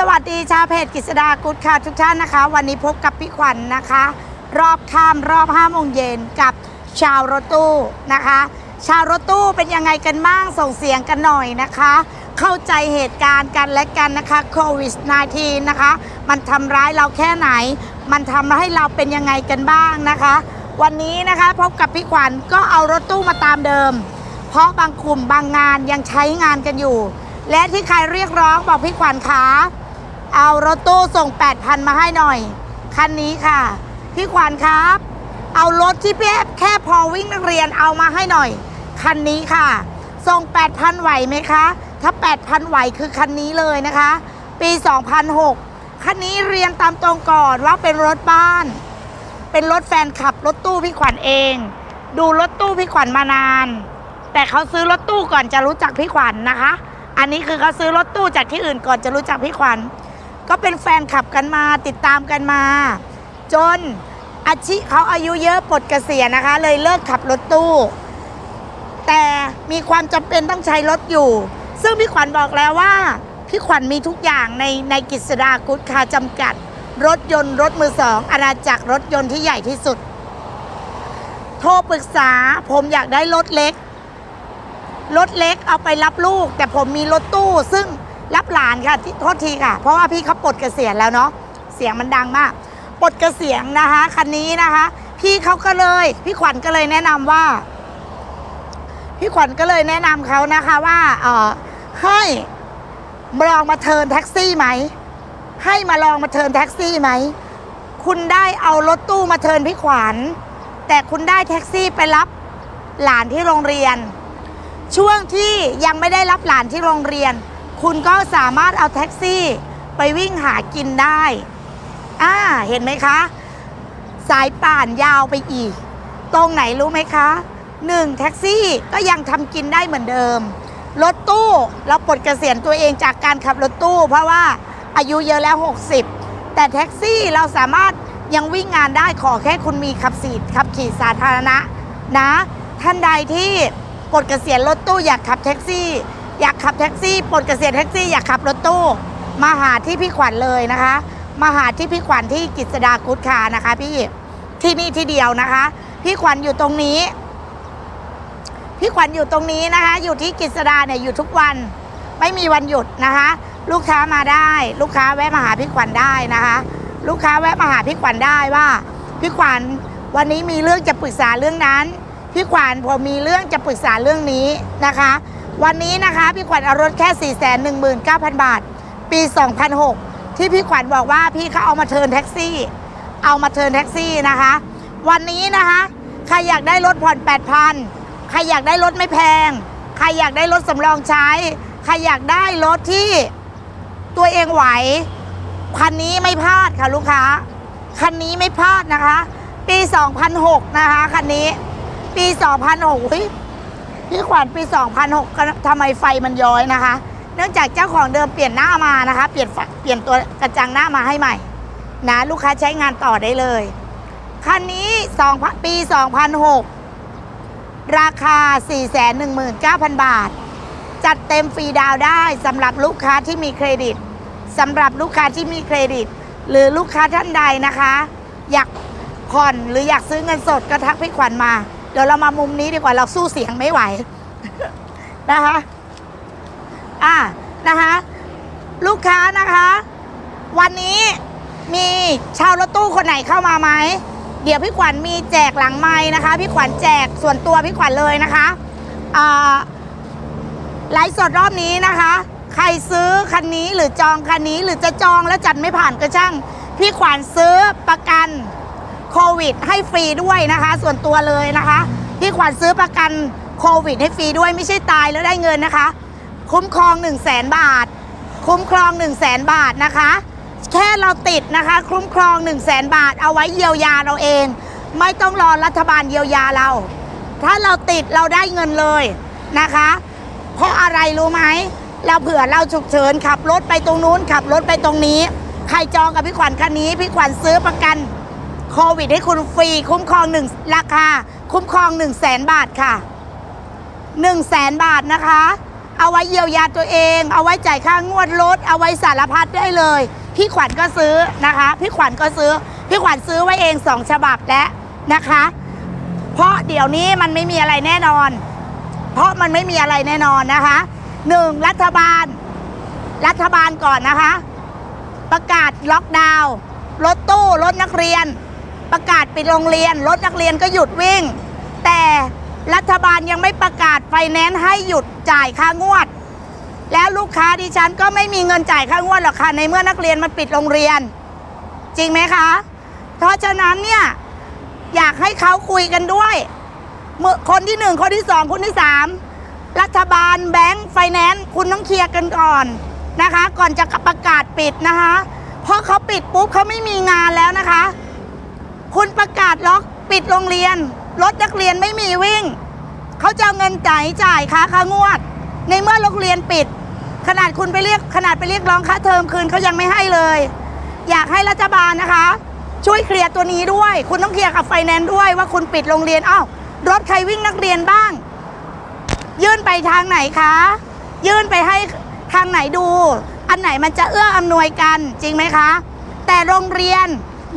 สวัสดีชาวเพจกิษดากุดค่ะทุกท่านนะคะ วันนี้พบกับพี่ขวัญนนะคะ รอบค่ำรอบ5โมงเย็นกับชาวรถตู้นะคะ ชาวรถตู้เป็นยังไงกันบ้างส่งเสียงกันหน่อยนะคะ เข้าใจเหตุการณ์กันและกันนะคะโควิด -19 นะคะ มันทำร้ายเราแค่ไหน มันทำให้เราเป็นยังไงกันบ้างนะคะ วันนี้นะคะพบกับพี่ขวัญก็เอารถตู้มาตามเดิม เพราะบางกลุ่มบางงานยังใช้งานกันอยู่ และที่ใครเรียกร้องบอกพี่ขวัญขา เอารถตู้ส่ง 8,000 มาให้หน่อย คันนี้ค่ะ พี่ขวัญครับ เอารถที่แค่แค่พอวิ่งนักเรียนเอามาให้หน่อย คันนี้ค่ะ ส่ง 8,000 ไหวไหมคะ ถ้า 8,000 ไหวคือคันนี้เลยนะคะ ปี 2006 คันนี้เรียนตามตรงก่อนว่าเป็นรถบ้าน เป็นรถแฟนขับรถตู้พี่ขวัญเอง ดูรถตู้พี่ขวัญมานาน แต่เขาซื้อรถตู้ก่อนจะรู้จักพี่ขวัญนะคะ อันนี้คือเขาซื้อรถตู้จากที่อื่นก่อนจะรู้จักพี่ขวัญ ก็เป็นแฟนขับกันมาติดตามกันมา จนอาชีพเขาอายุเยอะปลดเกษียณนะคะ เลยเลิกขับรถตู้ แต่มีความจำเป็นต้องใช้รถอยู่ ซึ่งพี่ขวัญบอกแล้วว่า พี่ขวัญมีทุกอย่างในในกิจดากุดคาจำกัด รถยนต์รถมือสองอาณาจักรรถยนต์ที่ใหญ่ที่สุด โทรปรึกษาผมอยากได้รถเล็กรถเล็กเอาไปรับลูก แต่ผมมีรถตู้ซึ่ง รับหลานค่ะที่โทษทีค่ะ เพราะว่าพี่เขาปลดเกษียณแล้วเนาะเสียงมันดังมากปลดเกษียณนะคะคันนี้นะคะ พี่เขาก็เลย พี่ขวัญก็เลยแนะนำว่า พี่ขวัญก็เลยแนะนำเขานะคะว่าเออให้ลองมาเทินแท็กซี่ไหมให้มาลองมาเทินแท็กซี่ไหมคุณได้เอารถตู้มาเทินพี่ขวัญแต่คุณได้แท็กซี่ไปรับหลานที่โรงเรียน ช่วงที่ยังไม่ได้รับหลานที่โรงเรียน คุณก็สามารถเอาแท็กซี่ไปวิ่งหากินได้ อ่า เห็นไหมคะ สายป่านยาวไปอีก ตรงไหนรู้ไหมคะหนึ่งแท็กซี่ก็ยังทำกินได้เหมือนเดิม รถตู้เราปลดเกษียณตัวเองจากการขับรถตู้ เพราะว่าอายุเยอะแล้ว 60 แต่แท็กซี่เราสามารถยังวิ่งงานได้ขอแค่คุณมีขับสีขับขี่สาธารณะนะ ท่านใดที่ปลดเกษียณรถตู้อยากขับแท็กซี่ อยากขับแท็กซี่ปลดเกษียณแท็กซี่อยากขับรถตู้ มาหาที่พี่ขวัญเลยนะคะ มาหาที่พี่ขวัญที่กิจสดากุดคานะคะ พี่ที่นี่ที่เดียวนะคะ พี่ขวัญอยู่ตรงนี้ พี่ขวัญอยู่ตรงนี้นะคะ อยู่ที่กิษดาเนี่ยอยู่ทุกวัน ไม่มีวันหยุดนะคะ ลูกค้ามาได้ ลูกค้าแวะมาหาพี่ขวัญได้นะคะ ลูกค้าแวะมาหาพี่ขวัญได้ว่า พี่ขวัญวันนี้มีเรื่องจะปรึกษาเรื่องนั้น พี่ขวัญผมมีเรื่องจะปรึกษาเรื่องนี้นะคะ วันนี้นะคะพี่ขวัญเอารถแค่ 4 1 9 0 0 0 บาท ปี 2006 ที่พี่ขวัญบอกว่าพี่เขาเอามาเทินแท็กซี่ เอามาเทินแท็กซี่นะคะ วันนี้นะคะใครอยากได้รถผ่อน 8,000 ใครอยากได้รถไม่แพง ใครอยากได้รถสำรองใช้ ใครอยากได้รถที่ตัวเองไหว คันนี้ไม่พลาดค่ะลูกค้า คันนี้ไม่พลาดนะคะ ปี 2006 นะคะคันนี้ ปี 2006 พี่ขวัญปี 2006ทำไมไฟมันย้อยนะคะ เนื่องจากเจ้าของเดิมเปลี่ยนหน้ามานะคะ เปลี่ยนฝเปลี่ยนตัวกระจังหน้ามาให้ใหม่นะลูกค้าใช้งานต่อได้เลย คันนี้2ปี 2006 ราคา 419,000 บาท จัดเต็มฟรีดาวได้สำหรับลูกค้าที่มีเครดิตสำหรับลูกค้าที่มีเครดิต หรือลูกค้าท่านใดนะคะ อยากผ่อนหรืออยากซื้อเงินสดก็ทักพี่ขวัญมา ดี๋ยวเรามามุมนี้ดีกว่าเราสู้เสียงไม่ไหวนะคะ อะนะคะ ลูกค้านะคะ วันนี้มีชาวรถตู้คนไหนเข้ามาไหมเดี๋ยวพี่ขวัญมีแจกหลังไม้นะคะ พี่ขวัญแจกส่วนตัวพี่ขวัญเลยนะคะอ่าไลฟ์สดรอบนี้นะคะ ใครซื้อคันนี้หรือจองคันนี้หรือจะจองแล้วจัดไม่ผ่านก็ช่าง พี่ขวัญซื้อประกัน โควิดให้ฟรีด้วยนะคะ ส่วนตัวเลยนะคะพี่ขวัญซื้อประกันโควิดให้ฟรีด้วยไม่ใช่ตายแล้วได้เงินนะคะ คุ้มครอง 1 0 0 0 0แสนบาท คุ้มครอง 1 0 0 0 0แสนบาทนะคะ แค่เราติดนะคะ คุ้มครอง 1 0 0 0 0แสนบาท เอาไว้เยียวยาเราเอง ไม่ต้องรอรัฐบาลเยียวยาเรา ถ้าเราติดเราได้เงินเลยนะคะ เพราะอะไรรู้ไหมเราเผื่อเราฉุกเฉินขับรถไปตรงนู้นขับรถไปตรงนี้ ใครจองกับพี่ขวัญคันนี้ พี่ขวัญซื้อประกัน โควิดให้คุณฟรีคุ้มครองหนึ่งราคา คุ้มครอง1 0 0 0 0แสนบาทค่ะ1 0 0 0 0แสนบาทนะคะ เอาไว้เยียวยาตัวเอง เอาไว้จ่ายค่างวดรถ เอาไว้สารพัดได้เลย พี่ขวัญก็ซื้อนะคะ พี่ขวัญก็ซื้อ พี่ขวัญซื้อไว้เองสองฉบับแล้วนะคะ เพราะเดี๋ยวนี้มันไม่มีอะไรแน่นอน เพราะมันไม่มีอะไรแน่นอนนะคะหนึ่งรัฐบาล รัฐบาลก่อนนะคะ ประกาศล็อกดาวน์รถตู้ รถนักเรียน ประกาศปิดโรงเรียน รถนักเรียนก็หยุดวิ่ง แต่รัฐบาลยังไม่ประกาศไฟแนนซ์ให้หยุดจ่ายค่างวด แล้วลูกค้าดิฉันก็ไม่มีเงินจ่ายค่างวดหรอกค่ะในเมื่อนักเรียนมันปิดโรงเรียน จริงไหมคะ เพราะฉะนั้นเนี่ยอยากให้เขาคุยกันด้วยเมื่อคนที่หนึ่งคนที่สองคนที่สามรัฐบาลแบงก์ไฟแนนซ์คุณต้องเคลียร์กันก่อนนะคะ ก่อนจะประกาศปิดนะคะ เพราะเขาปิดปุ๊บเขาไม่มีงานแล้วนะคะ คุณประกาศล็อกปิดโรงเรียน รถนักเรียนไม่มีวิ่ง เขาจะเอาเงินจ่ายจ่ายค่าค่างวด ในเมื่อโรงเรียนปิด ขนาดคุณไปเรียกขนาดไปเรียกร้องค่าเทอมคืนเขายังไม่ให้เลย อยากให้รัฐบาลนะคะ ช่วยเคลียร์ตัวนี้ด้วย คุณต้องเคลียร์กับไฟแนนซ์ด้วยว่าคุณปิดโรงเรียนอ้าวรถใครวิ่งนักเรียนบ้าง ยื่นไปทางไหนคะ ยื่นไปให้ทางไหนดู อันไหนมันจะเอื้ออำนวยกันจริงไหมคะ แต่โรงเรียน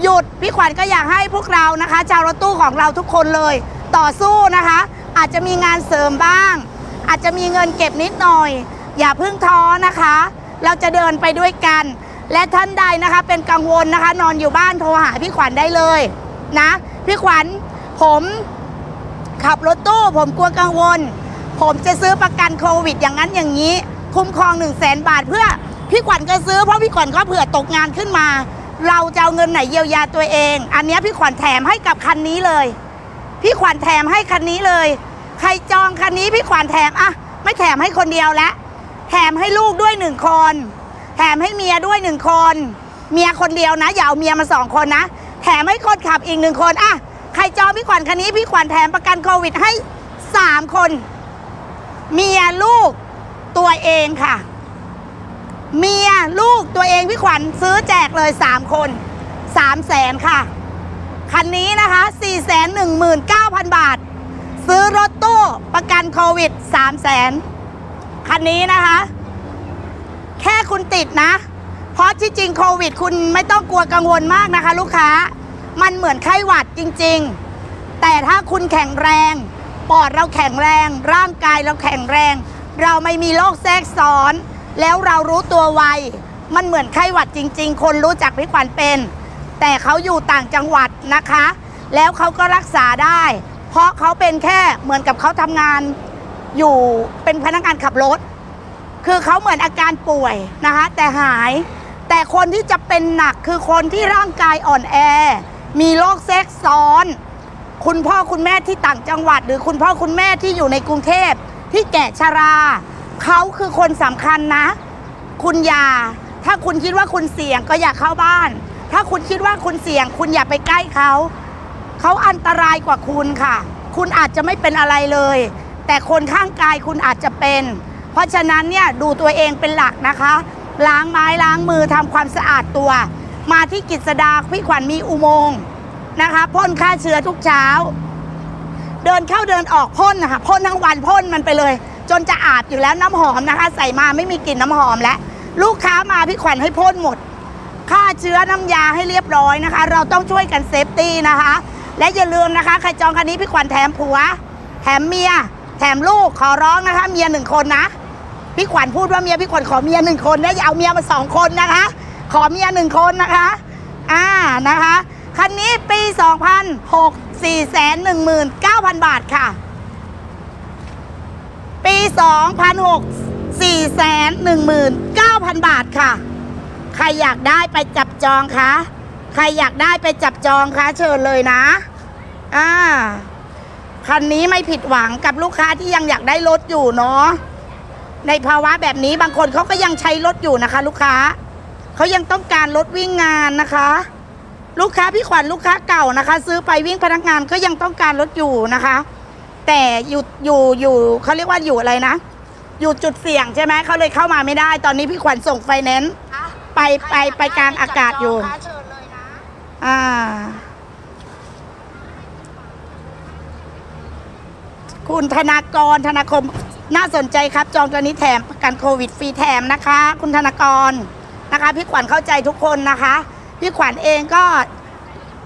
หยุดพี่ขวัญก็อยากให้พวกเรานะคะ ชาวรถตู้ของเราทุกคนเลย ต่อสู้นะคะ อาจจะมีงานเสริมบ้าง อาจจะมีเงินเก็บนิดหน่อย อย่าเพิ่งท้อนะคะ เราจะเดินไปด้วยกัน และท่านใดนะคะเป็นกังวลนะคะ นอนอยู่บ้านโทรหาพี่ขวัญได้เลยนะพี่ขวัญผมขับรถตู้ผมกลัวกังวล ผมจะซื้อประกันโควิด อย่างนั้นอย่างนี้ คุ้มครอง1นึ่งแสนบาทเพื่อพี่ขวัญก็ซื้อเพราะพี่ขวัญก็เผื่อตกงานขึ้นมา เราจะเอาเงินไหนเยียวยาตัวเอง อันนี้พี่ขวัญแถมให้กับคันนี้เลย พี่ขวัญแถมให้คันนี้เลย ใครจองคันนี้พี่ขวัญแถมอะไม่แถมให้คนเดียวแล้วแถมให้ลูกด้วยหนึ่งคน แถมให้เมียด้วยหนึ่งคน เมียคนเดียวนะ อย่าเอาเมียมาสองคนนะ แถมให้คนขับอีกหนึ่งคนอะใครจองพี่ขวัญคันนี้พี่ขวัญแถมประกันโควิดให้สามคน เมียลูกตัวเองค่ะ เมียลูกตัวเองพี่ขวัญซื้อแจกเลยสามคนสามแสนค่ะ คันนี้นะคะ 4 1 9 0 0 0 บาท ซื้อรถตู้ประกันโควิด 3 0 0แสนคันนี้นะคะ แค่คุณติดนะ เพราะที่จริงโควิด คุณไม่ต้องกลัวกังวลมากนะคะ ลูกค้ามันเหมือนไข้หวัดจริง ๆ แต่ถ้าคุณแข็งแรง ปอดเราแข็งแรง ร่างกายเราแข็งแรง เราไม่มีโรคแทรกซ้อน แล้วเรารู้ตัวไว มันเหมือนไข้หวัดจริง ๆ คนรู้จักพี่ขวัญเป็น แต่เขาอยู่ต่างจังหวัดนะคะ แล้วเขาก็รักษาได้ เพราะเขาเป็นแค่เหมือนกับเขาทำงานอยู่เป็นพนักงานขับรถ คือเขาเหมือนอาการป่วยนะคะแต่หาย แต่คนที่จะเป็นหนักคือคนที่ร่างกายอ่อนแอ มีโรคแทรกซ้อน คุณพ่อคุณแม่ที่ต่างจังหวัด หรือคุณพ่อคุณแม่ที่อยู่ในกรุงเทพที่แก่ชรา เขาคือคนสำคัญนะ คุณอย่า ถ้าคุณคิดว่าคุณเสี่ยงก็อย่าเข้าบ้าน ถ้าคุณคิดว่าคุณเสี่ยง คุณอย่าไปใกล้เขา เขาอันตรายกว่าคุณค่ะ คุณอาจจะไม่เป็นอะไรเลย แต่คนข้างกายคุณอาจจะเป็น เพราะฉะนั้นเนี่ยดูตัวเองเป็นหลักนะคะ ล้างไม้ล้างมือทำความสะอาดตัว มาที่กิจดาพี่ขวัญมีอุโมงค์นะคะพ่นฆ่าเชื้อทุกเช้า เดินเข้าเดินออกพ่นนะคะพ่นทั้งวันพ่นมันไปเลย จนจะอาบอยู่แล้วน้ำหอมนะคะ ใส่มาไม่มีกลิ่นน้ำหอมแล้วลูกค้ามาพี่ขวัญให้พ่นหมดฆ่าเชื้อน้ำยาให้เรียบร้อยนะคะ เราต้องช่วยกันเซฟตี้นะคะ และอย่าลืมนะคะใครจองคันนี้พี่ขวัญแถมผัว แถมเมีย แถมลูกขอร้องนะคะ เมียหนึ่งคนนะพี่ขวัญพูดว่าเมียพี่ขวัญขอเมียหนึ่งคนนะอย่าเอาเมียมาสองคนนะคะ ขอเมียหนึ่งคนนะคะอ่านะคะคันนี้ปี 2006 4 1 9 0 0 0 บาทค่ะ ปี2006 4 1 9 0 0 0 บาทค่ะ ใครอยากได้ไปจับจองคะ ใครอยากได้ไปจับจองคะ เชิญเลยนะ อ่า คันนี้ไม่ผิดหวังกับลูกค้าที่ยังอยากได้รถอยู่เนาะ ในภาวะแบบนี้บางคนเขาก็ยังใช้รถอยู่นะคะ ลูกค้า เขายังต้องการรถวิ่งงานนะคะ ลูกค้าพี่ขวัญลูกค้าเก่านะคะ ซื้อไปวิ่งพนักงานก็ยังต้องการรถอยู่นะคะ แต่อยู่อยู่อยู่เขาเรียกว่าอยู่อะไรนะ อยู่จุดเสี่ยงใช่ไหมเขาเลยเข้ามาไม่ได้ ตอนนี้พี่ขวัญส่งไฟแนนซ์ไปไปไปกลางอากาศอยู่อ่า คุณธนากรธนาคมน่าสนใจครับ จองตัวนี้แถมประกันโควิดฟรีแถมนะคะ คุณธนากรนะคะ พี่ขวัญเข้าใจทุกคนนะคะ พี่ขวัญเองก็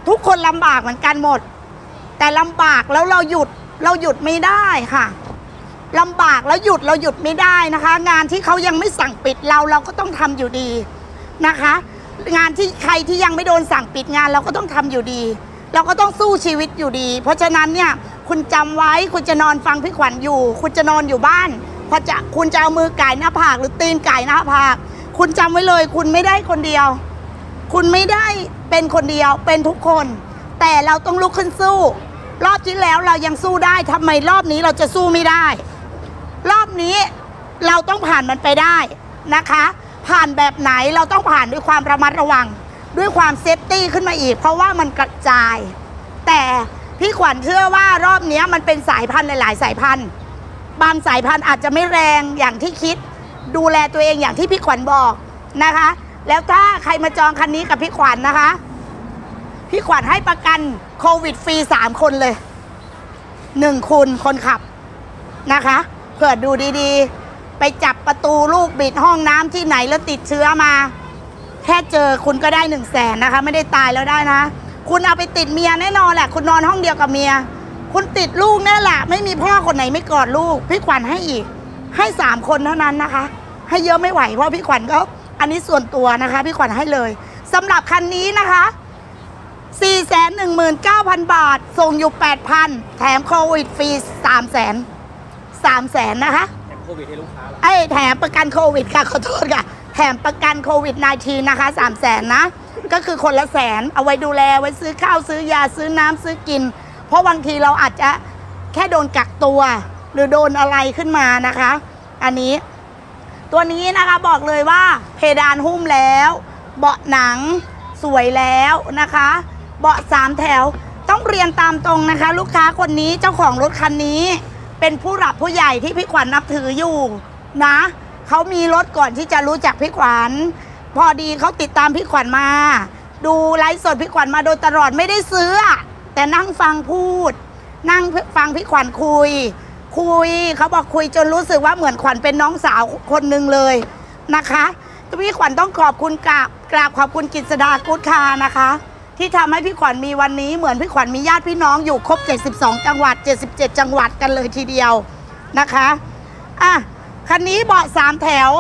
ทุกคนลำบากเหมือนกันหมด แต่ลำบากแล้วเราหยุด เราหยุดไม่ได้ค่ะลำบากแล้วหยุดเราหยุดไม่ได้นะคะ งานที่เขายังไม่สั่งปิดเราเราก็ต้องทำอยู่ดีนะคะ งานที่ใครที่ยังไม่โดนสั่งปิดงานเราก็ต้องทำอยู่ดี เราก็ต้องสู้ชีวิตอยู่ดี เพราะฉะนั้นเนี่ยคุณจำไว้คุณจะนอนฟังพี่ขวัญอยู่ คุณจะนอนอยู่บ้านพอจะคุณจะเอามือไก่หน้าผากหรือตีนไก่หน้าผาก คุณจำไว้เลย คุณไม่ได้คนเดียว คุณไม่ได้เป็นคนเดียวเป็นทุกคน แต่เราต้องลุกขึ้นสู้ รอบที่แล้วเรายังสู้ได้ทำไมรอบนี้เราจะสู้ไม่ได้ รอบนี้เราต้องผ่านมันไปได้นะคะ ผ่านแบบไหนเราต้องผ่านด้วยความระมัดระวัง ด้วยความเซฟตี้ขึ้นมาอีก เพราะว่ามันกระจาย แต่พี่ขวัญเชื่อว่ารอบนี้มันเป็นสายพันธุ์หลาย ๆ สายพันธุ์ บางสายพันธุ์อาจจะไม่แรงอย่างที่คิด ดูแลตัวเองอย่างที่พี่ขวัญบอกนะคะ แล้วถ้าใครมาจองคันนี้กับพี่ขวัญนะคะ พี่ขวัญให้ประกัน โควิดฟรีสามคนเลยหนึ่งคุณคนขับนะคะเผื่อดูดีๆ ไปจับประตูลูกบิดห้องน้ำที่ไหนแล้วติดเชื้อมา แค่เจอคุณก็ได้หนึ่งแสนนะคะ ไม่ได้ตายแล้วได้นะ คุณเอาไปติดเมียแน่นอนแหละ คุณนอนห้องเดียวกับเมีย คุณติดลูกแน่แหละไม่มีพ่อคนไหนไม่กอดลูก พี่ขวัญให้อีก ให้สามคนเท่านั้นนะคะ ให้เยอะไม่ไหวเพราะพี่ขวัญก็อันนี้ส่วนตัวนะคะ พี่ขวัญให้เลยสำหรับคันนี้นะคะ 419,000 บาท ส่งอยู่ 8,000 แถมโควิดฟรี300,000 300,000นะคะ แถมโควิดให้ลูกค้าเหรอไอ้แถมประกันโควิดค่ะ ขอโทษค่ะ แถมประกันโควิด -19 นะคะ 3 0 0แสนนะ ก็คือคนละแสน เอาไว้ดูแล ไว้ซื้อข้าว ซื้อยา ซื้อน้ำ ซื้อกิน เพราะบางทีเราอาจจะแค่โดนกักตัว หรือโดนอะไรขึ้นมานะคะ อันนี้ ตัวนี้นะคะบอกเลยว่าเพดานหุ้มแล้ว เบาะหนังสวยแล้วนะคะ เบาะสามแถว ต้องเรียนตามตรงนะคะ ลูกค้าคนนี้เจ้าของรถคันนี้ เป็นผู้หลักผู้ใหญ่ที่พี่ขวัญนับถืออยู่นะเขามีรถก่อนที่จะรู้จักพี่ขวัญ พอดีเขาติดตามพี่ขวัญมา ดูไลฟ์สดพี่ขวัญมาโดยตลอดไม่ได้ซื้อ แต่นั่งฟังพูด นั่งฟังพี่ขวัญคุย คุยเขาบอกคุยจนรู้สึกว่าเหมือนขวัญเป็นน้องสาวคนหนึ่งเลยนะคะพี่ขวัญต้องขอบคุณกราบกราบขอบคุณกิษดากุศคานะคะ ที่ทำให้พี่ขวัญมีวันนี้เหมือนพี่ขวัญมีญาติพี่น้องอยู่ครบ 72 จังหวัด 77 จังหวัดกันเลยทีเดียวนะคะอะคันนี้เบาะสามแถว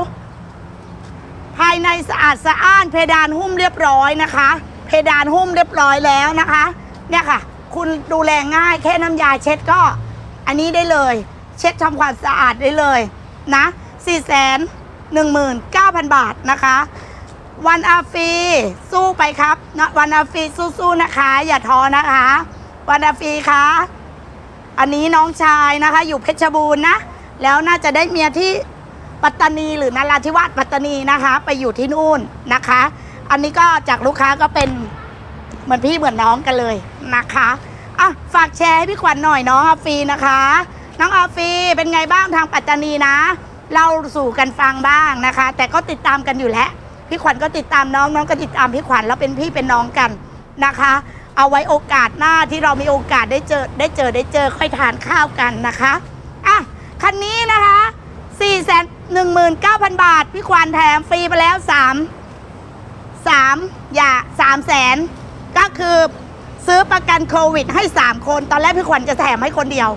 ภายในสะอาดสะอ้านเพดานหุ้มเรียบร้อยนะคะ เพดานหุ้มเรียบร้อยแล้วนะคะ เนี่ยค่ะ คุณดูแลง่ายแค่น้ำยาเช็ดก็ อันนี้ได้เลย เช็ดทำความสะอาดได้เลยนะ 4 1 9 0 0 0 บาทนะคะ วันอาฟีสู้ไปครับนะวันอาฟีสู้ๆนะคะ อย่าท้อนะคะ วันอาฟีคะอันนี้น้องชายนะคะ อยู่เพชรบูรณ์นะ แล้วน่าจะได้เมียที่ปัตตานีหรือนราธิวาสปัตตานีนะคะ ไปอยู่ที่นู่นนะคะ อันนี้ก็จากลูกค้าก็เป็นเหมือนพี่เหมือนน้องกันเลยนะคะอะฝากแชร์ให้พี่ขวัญหน่อยน้องอาฟีนะคะ น้องอาฟีเป็นไงบ้างทางปัตตานีนะเล่าสู่กันฟังบ้างนะคะ แต่ก็ติดตามกันอยู่แล้ว พี่ขวัญก็ติดตามน้องน้องก็ติดตามพี่ขวัญแล้วเป็นพี่เป็นน้องกันนะคะ เอาไว้โอกาสหน้าที่เรามีโอกาสได้เจอได้เจอได้เจอค่อยทานข้าวกันนะคะอะคันนี้นะคะ4 1 9 0 0 0 บาท พี่ขวัญแถมฟรีไปแล้ว 3 3 อย่า3แสนก็คือซื้อประกันโควิดให้ 3 คน ตอนแรกพี่ขวัญจะแถมให้คนเดียว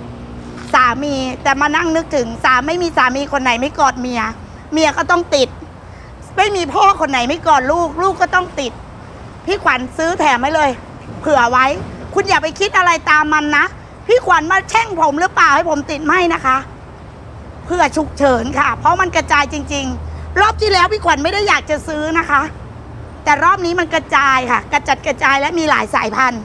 สามีแต่มานั่งนึกถึงสามไม่มีสามีคนไหนไม่กอดเมีย เมียก็ต้องติด ไม่มีพ่อคนไหนไม่กอดลูก ลูกก็ต้องติด พี่ขวัญซื้อแถมให้เลย เผื่อไว้ คุณอย่าไปคิดอะไรตามมันนะ พี่ขวัญมาแช่งผมหรือเปล่าให้ผมติดไม่นะคะ เพื่อฉุกเฉินค่ะ เพราะมันกระจายจริง ๆ รอบที่แล้วพี่ขวัญไม่ได้อยากจะซื้อนะคะ แต่รอบนี้มันกระจายค่ะ กระจัดกระจายและมีหลายสายพันธุ์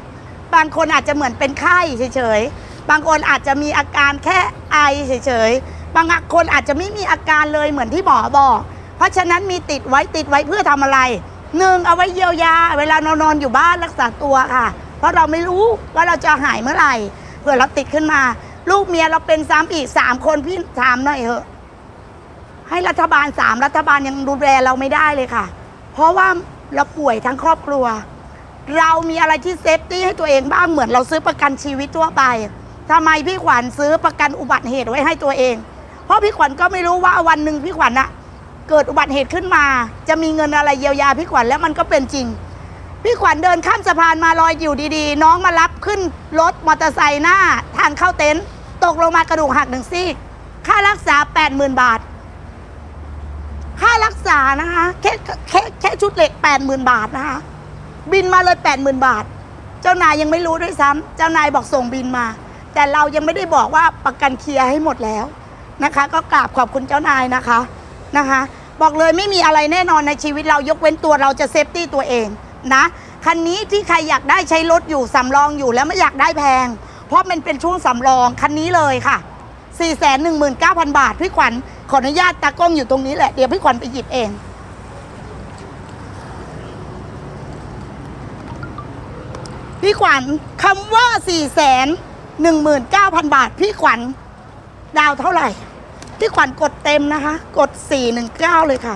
บางคนอาจจะเหมือนเป็นไข้เฉยๆบางคนอาจจะมีอาการแค่ไอเฉยๆบางคนอาจจะไม่มีอาการเลยเหมือนที่หมอบอก เพราะฉะนั้นมีติดไว้ติดไว้เพื่อทำอะไรหนึ่งเอาไว้เยียวยา เวลเรานอนอยู่บ้านรักษาตัวค่ะ เพราะเราไม่รู้ว่าเราจะหายเมื่อไหร่เผื่อเราติดขึ้นมา ลูกเมียเราเป็นซ้ำอีกสามคนพี่ถามหน่อยเถอะ ให้รัฐบาลสามรัฐบาลยังดูแลเราไม่ได้เลยค่ะ เพราะว่าเราป่วยทั้งครอบครัว เรามีอะไรที่เซฟตี้ให้ตัวเองบ้างเหมือนเราซื้อประกันชีวิตทั่วไปทำไมพี่ขวัญซื้อประกันอุบัติเหตุไว้ให้ตัวเอง เพราะพี่ขวัญก็ไม่รู้ว่าวันหนึ่งพี่ขวัญอะ เกิดอุบัติเหตุขึ้นมา จะมีเงินอะไรเยียวยาพี่ขวัญแล้วมันก็เป็นจริง พี่ขวัญเดินข้ามสะพานมาลอยอยู่ดีๆ น้องมารับขึ้นรถมอเตอร์ไซค์หน้า ทางเข้าเต็นท์ตกลงมากระดูกหักหนึ่งซี่ ค่ารักษา 80,000 บาท ค่ารักษานะคะแค่แค่แค่ชุดเหล็ก 80,000 บาทนะคะ บินมาเลย 80,000 บาท เจ้านายยังไม่รู้ด้วยซ้ำเจ้านายบอกส่งบินมา แต่เรายังไม่ได้บอกว่าประกันเคลียร์ให้หมดแล้วนะคะ ก็กราบขอบคุณเจ้านายนะคะนะคะ บอกเลยไม่มีอะไรแน่นอนในชีวิตเรายกเว้นตัวเราจะเซฟตี้ตัวเองนะคันนี้ที่ใครอยากได้ใช้รถอยู่สำรองอยู่แล้วไม่อยากได้แพง เพราะมันเป็นช่วงสำรองคันนี้เลยค่ะ 4 1 9 0 0 0 บาท พี่ขวัญขออนุญาตตากล้องอยู่ตรงนี้แหละ เดี๋ยวพี่ขวัญไปหยิบเอง พี่ขวัญคำว่า 4 1 9 0 0 0 บาท พี่ขวัญดาวเท่าไหร่ พี่ขวัญกดเต็มนะคะ กด 419 เลยค่ะ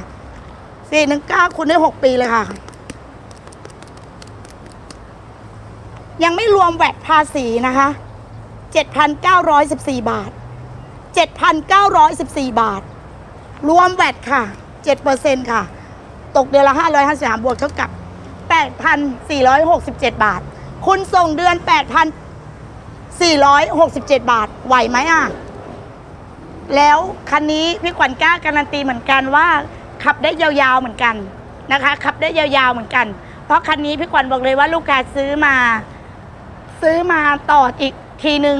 419 คุณได้ 6 ปีเลยค่ะ ยังไม่รวมแวดภาษีนะคะ 7,914 บาท 7,914 บาท รวมแวดค่ะ 7%ค่ะ ตกเดือนละ 553บวกเท่ากับ 8,467 บาท คุณส่งเดือน 8,467 บาท ไหวไหมอะ แล้วคันนี้พี่ขวัญกล้าการันตีเหมือนกันว่าขับได้ยาวๆเหมือนกันนะคะ ขับได้ยาวๆเหมือนกัน เพราะคันนี้พี่ขวัญบอกเลยว่าลูกค้าซื้อมา ซื้อมาต่ออีกทีนึง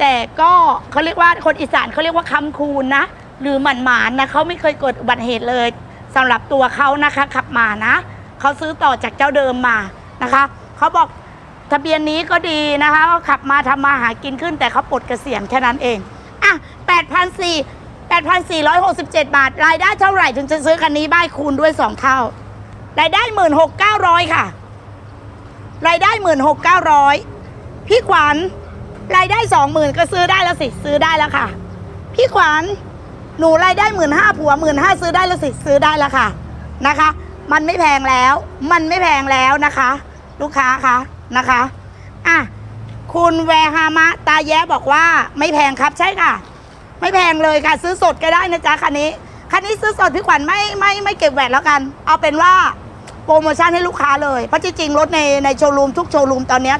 แต่ก็เขาเรียกว่าคนอีสานเขาเรียกว่าคำคูณนะ หรือหมันหมานนะเขาไม่เคยเกิดอุบัติเหตุเลยสำหรับตัวเขานะคะขับมานะเขาซื้อต่อจากเจ้าเดิมมานะคะเขาบอกทะเบียนนี้ก็ดีนะคะเขาขับมาทำมาหากินขึ้น แต่เขาปลดเกษียณแค่นั้นเอง 8,400 8,467 บาท รายได้เท่าไหร่ถึงจะซื้อคันนี้บ้ายคูณด้วย 2 เท่า รายได้ 16,900 ค่ะ รายได้ 16,900 พี่ขวัญรายได้ 20,000 ก็ซื้อได้แล้วสิ ซื้อได้แล้วค่ะ พี่ขวัญหนูรายได้15,000ผัว15,000ซื้อได้แล้วสิซื้อได้แล้วค่ะนะคะ มันไม่แพงแล้ว มันไม่แพงแล้วนะคะ ลูกค้าคะนะคะอะคุณแวฮามะตาแย้บอกว่าไม่แพงครับใช่ค่ะ ไม่แพงเลยค่ะ ซื้อสดก็ได้นะจ๊ะคันนี้ คันนี้ซื้อสดพี่ขวัญไม่ไม่ไม่เก็บแหวนแล้วกัน เอาเป็นว่าโปรโมชั่นให้ลูกค้าเลย เพราะจริงๆรถในในโชว์รูมทุกโชว์รูมตอนนี้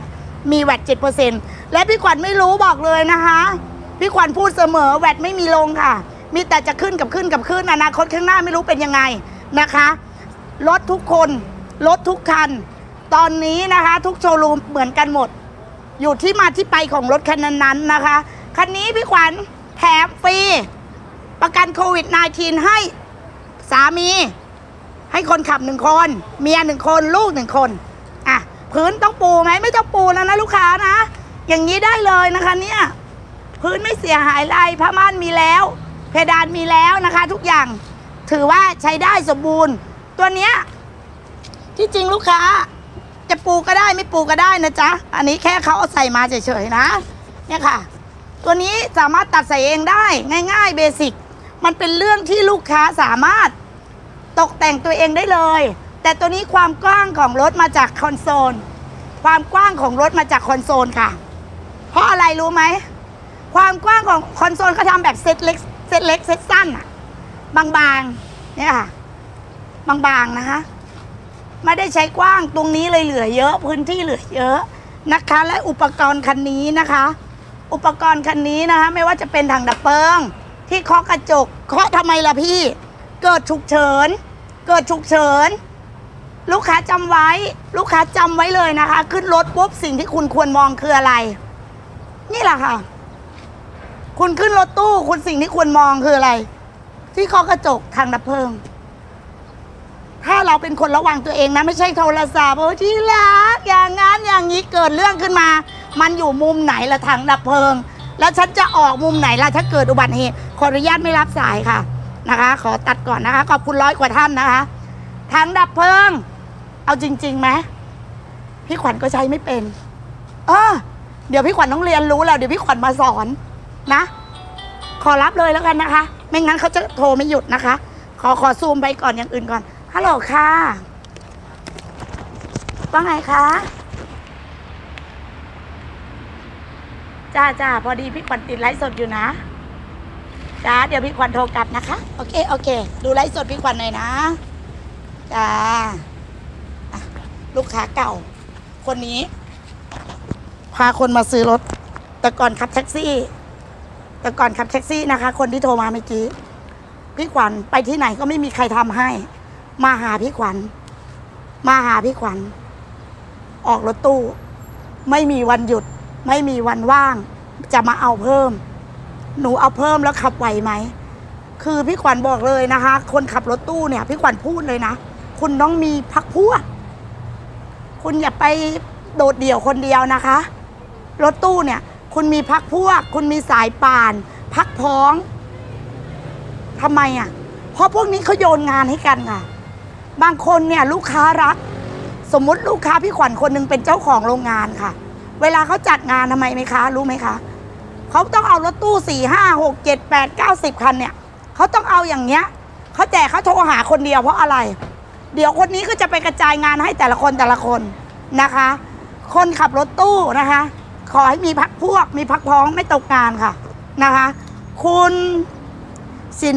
มีแวดเจ็ดเปอร์เซ็นต์และพี่ขวัญไม่รู้บอกเลยนะคะ พี่ขวัญพูดเสมอแวดไม่มีลงค่ะ มีแต่จะขึ้นกับขึ้นกับขึ้นอนาคตข้างหน้าไม่รู้เป็นยังไงนะคะรถทุกคนรถทุกคัน ตอนนี้นะคะ ทุกโชว์รูมเหมือนกันหมด อยู่ที่มาที่ไปของรถคันนั้นๆนะคะ คันนี้พี่ขวัญ ประกันโควิด -19 ให้สามี ให้คนขับหนึ่งคน เมียหนึ่งคน ลูกหนึ่งคนอะพื้นต้องปูไหมไม่ต้องปูแล้วนะลูกค้านะ อย่างนี้ได้เลยนะคะเนี่ยพื้นไม่เสียหายอะไรผ้าม่านมีแล้ว เพดานมีแล้วนะคะ ทุกอย่างถือว่าใช้ได้สมบูรณ์ ตัวเนี้ยที่จริงลูกค้า จะปูก็ได้ไม่ปูก็ได้นะจ๊ะ อันนี้แค่เขาเอาใส่มาเฉยๆนะ เนี่ยค่ะ ตัวนี้สามารถตัดใส่เองได้ง่าย ๆ เบสิก มันเป็นเรื่องที่ลูกค้าสามารถตกแต่งตัวเองได้เลย แต่ตัวนี้ความกว้างของรถมาจากคอนโซล ความกว้างของรถมาจากคอนโซลค่ะ เพราะอะไรรู้ไหม ความกว้างของคอนโซลเขาทำแบบเซตเล็กเซตเล็กเซตสั้นอะบางๆ เนี่ยค่ะ บางๆ นะคะ ไม่ได้ใช้กว้างตรงนี้เลยเหลือเยอะ พื้นที่เหลือเยอะนะคะ และอุปกรณ์คันนี้นะคะ อุปกรณ์คันนี้นะคะ ไม่ว่าจะเป็นถังดับเพลิง ที่เคาะกระจกเคาะทำไมล่ะพี่ เกิดฉุกเฉิน เกิดฉุกเฉิน ลูกค้าจำไว้ ลูกค้าจำไว้เลยนะคะ ขึ้นรถปุ๊บสิ่งที่คุณควรมองคืออะไร นี่แหละค่ะ คุณขึ้นรถตู้คุณสิ่งที่ควรมองคืออะไร ที่เคาะกระจกทางดับเพลิง ถ้าเราเป็นคนระวังตัวเองนะไม่ใช่โทรศัพท์โอ้ที่รักอย่างงั้นอย่างนี้เกิดเรื่องขึ้นมา มันอยู่มุมไหนละทางดับเพลิง แล้วฉันจะออกมุมไหนล่ะถ้าเกิดอุบัติเหตุขออนุญาตไม่รับสายค่ะนะคะ ขอตัดก่อนนะคะ ขอบคุณร้อยกว่าท่านนะคะทางดับเพลิง เอาจริงๆไหมพี่ขวัญก็ใช้ไม่เป็นเออเดี๋ยวพี่ขวัญต้องเรียนรู้แล้วเดี๋ยวพี่ขวัญมาสอนนะ ขอรับเลยแล้วกันนะคะ ไม่งั้นเขาจะโทรไม่หยุดนะคะ ขอขอซูมไปก่อนอย่างอื่นก่อนฮัลโหลค่ะว่าไงคะ จ้าจ้าพอดีพี่ขวัญติดไลฟ์สดอยู่นะจ้าเดี๋ยวพี่ขวัญโทรกลับนะคะ โอเคโอเค ดูไลฟ์สดพี่ขวัญหน่อยนะจ้าลูกค้าเก่า คนนี้ พาคนมาซื้อรถ แต่ก่อนขับแท็กซี่ แต่ก่อนขับแท็กซี่นะคะ คนที่โทรมาเมื่อกี้พี่ขวัญไปที่ไหนก็ไม่มีใครทำให้ มาหาพี่ขวัญมาหาพี่ขวัญออกรถตู้ ไม่มีวันหยุด ไม่มีวันว่าง จะมาเอาเพิ่ม หนูเอาเพิ่มแล้วขับไหวไหม คือพี่ขวัญบอกเลยนะคะ คนขับรถตู้เนี่ย พี่ขวัญพูดเลยนะ คุณต้องมีพักพวก คุณอย่าไปโดดเดี่ยวคนเดียวนะคะ รถตู้เนี่ย คุณมีพักพวก คุณมีสายป่าน พักพ้องทำไมอะ เพราะพวกนี้เขาโยนงานให้กันค่ะ บางคนเนี่ยลูกค้ารัก สมมุติลูกค้าพี่ขวัญคนหนึงเป็นเจ้าของโรงงานค่ะ เวลาเขาจัดงานทำไมไหมคะ รู้ไหมคะเขาต้องเอารถตู้สี่ห้าหกเจ็ดแปดเก้าสิบคันเนี่ยเขาต้องเอาอย่างเงี้ยเขาแจกเขาโทรหาคนเดียวเพราะอะไร เดี๋ยวคนนี้ก็จะไปกระจายงานให้แต่ละคนแต่ละคนนะคะ คนขับรถตู้นะคะ ขอให้มีพักพวก มีพักพ้องไม่ตกงานค่ะนะคะ คุณศิ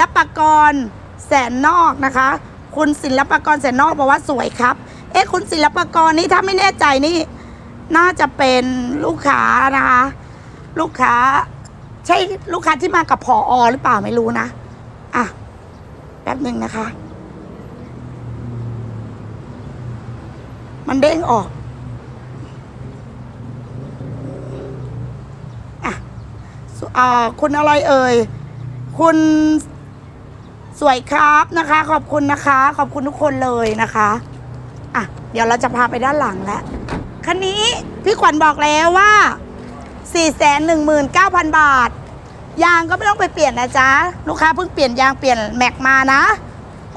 ลปกรแสนนอกนะคะ คุณศิลปกรแสนนอกบอกว่าสวยครับ เอ๊ะคุณศิลปกรนี่ถ้าไม่แน่ใจนี่ น่าจะเป็นลูกค้านะคะ ลูกค้า ใช่ลูกค้าที่มากับผออหรือเปล่าไม่รู้นะ อะ แป๊บหนึ่งนะคะ มันเด้งออก อะอ่าคุณอะไรเอ่ย คุณสวยครับนะคะ ขอบคุณนะคะ ขอบคุณทุกคนเลยนะคะ อะ เดี๋ยวเราจะพาไปด้านหลังแล้ว คันนี้พี่ขวัญบอกแล้วว่า 419,000 บาท ยางก็ไม่ต้องไปเปลี่ยนนะจ๊ะ ลูกค้าเพิ่งเปลี่ยนยางเปลี่ยนแม็กมานะ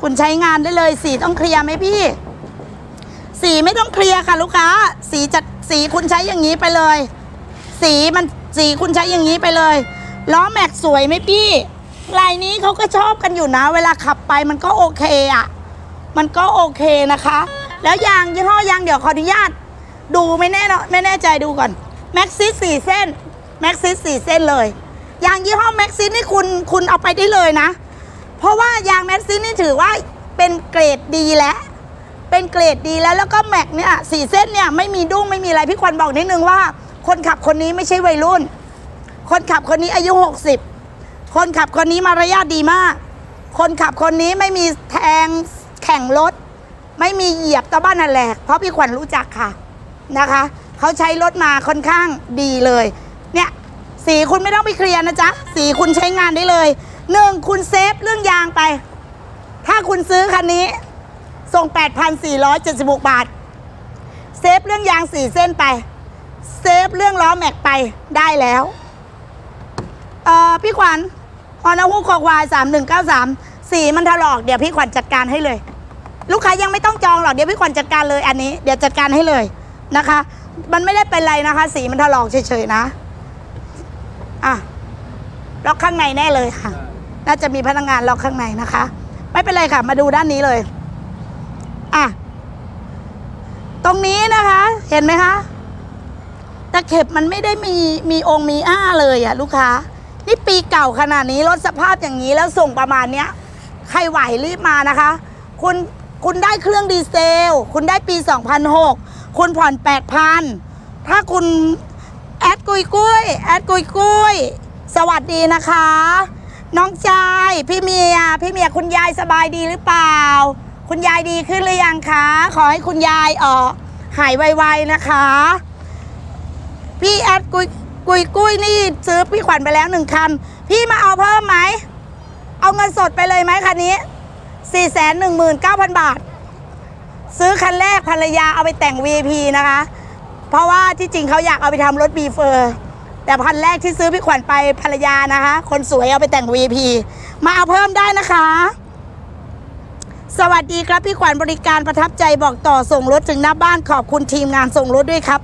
คุณใช้งานได้เลย สีต้องเคลียร์ไหมพี่ สีไม่ต้องเคลียร์ค่ะลูกค้า สีจัดสีคุณใช้อย่างนี้ไปเลย สีมันสีคุณใช้อย่างนี้ไปเลยล้อแม็กสวยไหมพี่ลายนี้เขาก็ชอบกันอยู่นะ เวลาขับไปมันก็โอเคอะมันก็โอเคนะคะ แล้วยางยี่ห้อยางเดี๋ยวขออนุญาต ดูไม่แน่เนอะไม่แน่ใจดูก่อนแม็กซิสสี่เส้นแม็กซิสสี่เส้นเลยยางยี่ห้อแม็กซิสนี่คุณคุณเอาไปได้เลยนะ เพราะว่ายางแม็กซิสนี่ถือว่าเป็นเกรดดีแล้วเป็นเกรดดีแล้วแล้วก็แม็กเนี่ยสี่เส้นเนี่ยไม่มีดุ้งไม่มีอะไรพี่ควันบอกนิดนึงว่า คนขับคนนี้ไม่ใช่วัยรุ่น คนขับคนนี้อายุ 60 คนขับคนนี้มารยาทดีมาก คนขับคนนี้ไม่มีแทงแข่งรถไม่มีเหยียบตะบ้านอันแหลกเพราะพี่ขวัญรู้จักค่ะ นะคะ เขาใช้รถมาค่อนข้างดีเลย เนี่ยสีคุณไม่ต้องไปเคลียร์นะจ๊ะ สีคุณใช้งานได้เลยหนึ่งคุณเซฟเรื่องยางไป ถ้าคุณซื้อคันนี้ ส่ง 8,476 บาท เซฟเรื่องยางสี่เส้นไป เซฟเรื่องล้อแม็กไปได้แล้ว เอ่อ พี่ขวัญฮอนาฮูคอควายสามหนึ่งเก้าสามสีมันถลอกเดี๋ยวพี่ขวัญจัดการให้เลย ลูกค้ายังไม่ต้องจองหรอกเดี๋ยวพี่ขวัญจัดการเลยอันนี้ เดี๋ยวจัดการให้เลย นะคะ มันไม่ได้เป็นไรนะคะ สีมันถลอกเฉยๆนะ อะล็อกข้างในแน่เลยค่ะ น่าจะมีพนักงานล็อกข้างในนะคะ ไม่เป็นไรค่ะ มาดูด้านนี้เลย อะ ตรงนี้นะคะ เห็นไหมคะตะเข็บมันไม่ได้มีมีองค์มีอ้าเลยอะลูกค้า นี่ปีเก่าขนาดนี้รถสภาพอย่างนี้แล้วส่งประมาณเนี้ย ใครไหวรีบมานะคะ คุณคุณได้เครื่องดีเซล คุณได้ปี 2006 คุณผ่อน8,000ถ้าคุณแอดกุยกุยแอดกุยกุยสวัสดีนะคะ น้องชายพี่เมียพี่เมียคุณยายสบายดีหรือเปล่า คุณยายดีขึ้นหรือยังคะ ขอให้คุณยายเออหายไวๆนะคะ พี่แอดกุยกุยกุยนี่ซื้อพี่ขวัญไปแล้วหนึ่งคัน พี่มาเอาเพิ่มไหม เอาเงินสดไปเลยไหมคันนี้ 4 1 9 0 0 0 บาท ซื้อคันแรกภรรยาเอาไปแต่ง VIP นะคะ เพราะว่าที่จริงเขาอยากเอาไปทำรถบีเฟอร์ แต่พันแรกที่ซื้อพี่ขวัญไปภรรยานะคะ คนสวยเอาไปแต่ง VIP มาเอาเพิ่มได้นะคะ สวัสดีครับพี่ขวัญบริการประทับใจบอกต่อส่งรถถึงหน้าบ้านขอบคุณทีมงานส่งรถด้วยครับ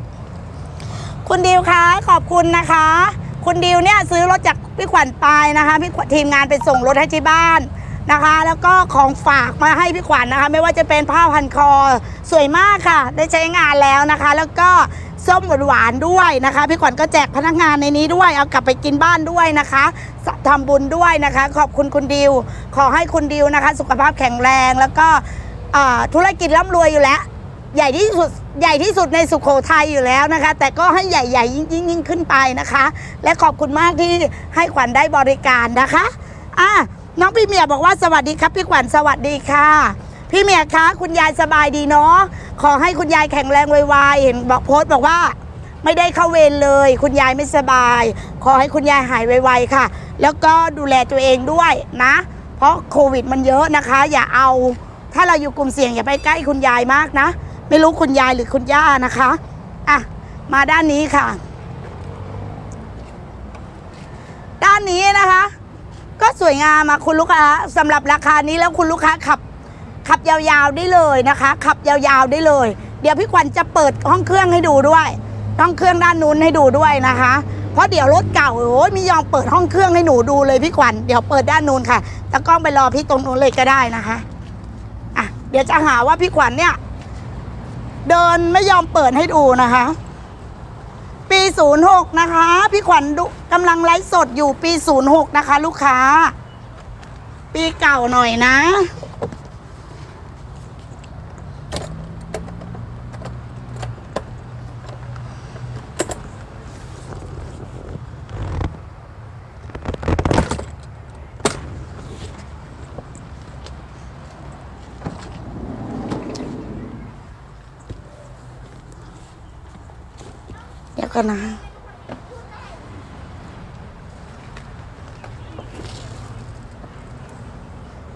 คุณดิวคะขอบคุณนะคะ คุณดิวเนี่ยซื้อรถจากพี่ขวัญไปนะคะพี่ทีมงานไปส่งรถให้ที่บ้าน นะคะ แล้วก็ของฝากมาให้พี่ขวัญนะคะ ไม่ว่าจะเป็นผ้าพันคอสวยมากค่ะ ได้ใช้งานแล้วนะคะ แล้วก็ส้มหวานด้วยนะคะ พี่ขวัญก็แจกพนักงานในนี้ด้วย เอากลับไปกินบ้านด้วยนะคะทำบุญด้วยนะคะ ขอบคุณคุณดิว ขอให้คุณดิวนะคะ สุขภาพแข็งแรงแล้วก็ธุรกิจร่ำรวยอยู่แล้ว ใหญ่ที่สุดใหญ่ที่สุดในสุโขทัยอยู่แล้วนะคะ แต่ก็ให้ใหญ่ๆยิ่งยิ่งยิ่งขึ้นไปนะคะ และขอบคุณมากที่ให้ขวัญได้บริการนะคะอะ น้องพี่เมียบอกว่าสวัสดีครับพี่ขวัญสวัสดีค่ะ พี่เมียคะคุณยายสบายดีเนาะขอให้คุณยายแข็งแรงไวๆเห็นบอกโพสต์บอกว่า ไม่ได้เข้าเวรเลย คุณยายไม่สบาย ขอให้คุณยายหายไวๆค่ะ แล้วก็ดูแลตัวเองด้วยนะ เพราะโควิดมันเยอะนะคะ อย่าเอา ถ้าเราอยู่กลุ่มเสี่ยงอย่าไปใกล้คุณยายมากนะ ไม่รู้คุณยายหรือคุณย่านะคะอะมาด้านนี้ค่ะ ด้านนี้นะคะ ก็สวยงามอะคุณลูกค้าสำหรับราคานี้แล้วคุณลูกค้าขับ ขับยาวๆได้เลยนะคะ ขับยาวๆได้เลย เดี๋ยวพี่ขวัญจะเปิดห้องเครื่องให้ดูด้วย ห้องเครื่องด้านนู้นให้ดูด้วยนะคะ เพราะเดี๋ยวรถเก่าโอ้ยไม่ยอมเปิดห้องเครื่องให้หนูดูเลยพี่ขวัญเดี๋ยวเปิดด้านนู้นค่ะตะกล้องไปรอพี่ตรงนู้นเลยก็ได้นะคะอะเดี๋ยวจะหาว่าพี่ขวัญเนี่ย เดินไม่ยอมเปิดให้ดูนะคะ ปี 06 นะคะ พี่ขวัญดูกำลังไลฟ์สดอยู่ปี 06 นะคะ ลูกค้า ปีเก่าหน่อยนะ เดี๋ยวกันนะ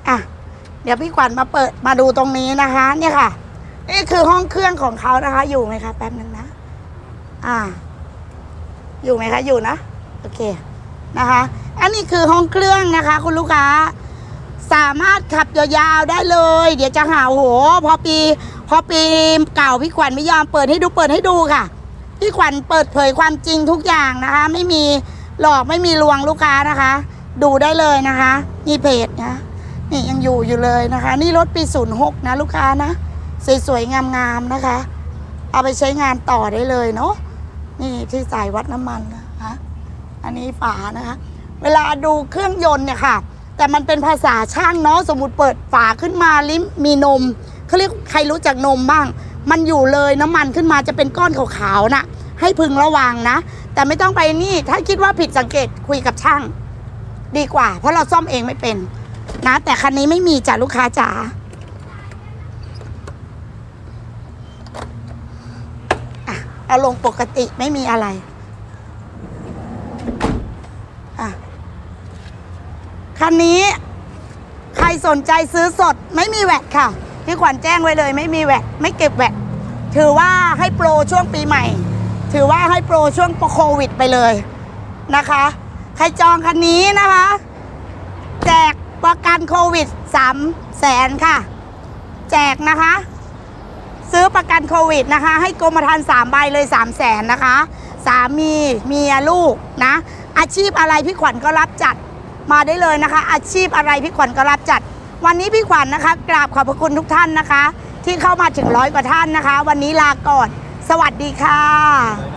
อะ เดี๋ยวพี่ขวัญมาเปิดมาดูตรงนี้นะคะ เนี่ยค่ะ นี่คือห้องเครื่องของเขานะคะ อยู่ไหมคะ แป๊บหนึ่งนะ อ่า อยู่ไหมคะ อยู่นะ โอเค นะคะ อันนี้คือห้องเครื่องนะคะ คุณลูกค้า สามารถขับยาวๆได้เลย เดี๋ยวจะหาโห พอปี พอปีเก่าพี่ขวัญไม่ยอมเปิดให้ดูเปิดให้ดูค่ะ พี่ขวัญเปิดเผยความจริงทุกอย่างนะคะ ไม่มีหลอกไม่มีลวงลูกค้านะคะ ดูได้เลยนะคะนี่เพจนะนี่ยังอยู่อยู่เลยนะคะ นี่รถปี06นย์หกนะลูกค้านะสวยๆงามๆนะคะ เอาไปใช้งานต่อได้เลยเนาะนี่ที่สายวัดน้ำมันนะคะอันนี้ฝานะคะ เวลาดูเครื่องยนต์เนี่ยค่ะ แต่มันเป็นภาษาช่างเนาะสมมติเปิดฝาขึ้นมาลิมมีนมเขาเรียกใครรู้จักนมบ้าง มันอยู่เลยน้ำมันขึ้นมาจะเป็นก้อนขาวๆน่ะ ให้พึงระวังนะ แต่ไม่ต้องไปนี่ ถ้าคิดว่าผิดสังเกตคุยกับช่าง ดีกว่า เพราะเราซ่อมเองไม่เป็น นะ แต่คันนี้ไม่มีจ้ะลูกค้าจ๋าอะเอาลงปกติไม่มีอะไรอะคันนี้ใครสนใจซื้อสดไม่มีแวดค่ะ พี่ขวัญแจ้งไว้เลยไม่มีแวดไม่เก็บแวดถือว่าให้โปรช่วงปีใหม่ ถือว่าให้โปรช่วงโควิดไปเลยนะคะ ใครจองคันนี้นะคะ แจกประกันโควิด3แสนค่ะ แจกนะคะ ซื้อประกันโควิดนะคะ ให้กรมธรรม์สามใบเลย3 0 0แสนนะคะ สามีเมียลูกนะ อาชีพอะไรพี่ขวัญก็รับจัดมาได้เลยนะคะ อาชีพอะไรพี่ขวัญก็รับจัด วันนี้พี่ขวัญนะคะ กราบขอบพระคุณทุกท่านนะคะ ที่เข้ามาถึงร้อยกว่าท่านนะคะ วันนี้ลาก่อน สวัสดีค่ะ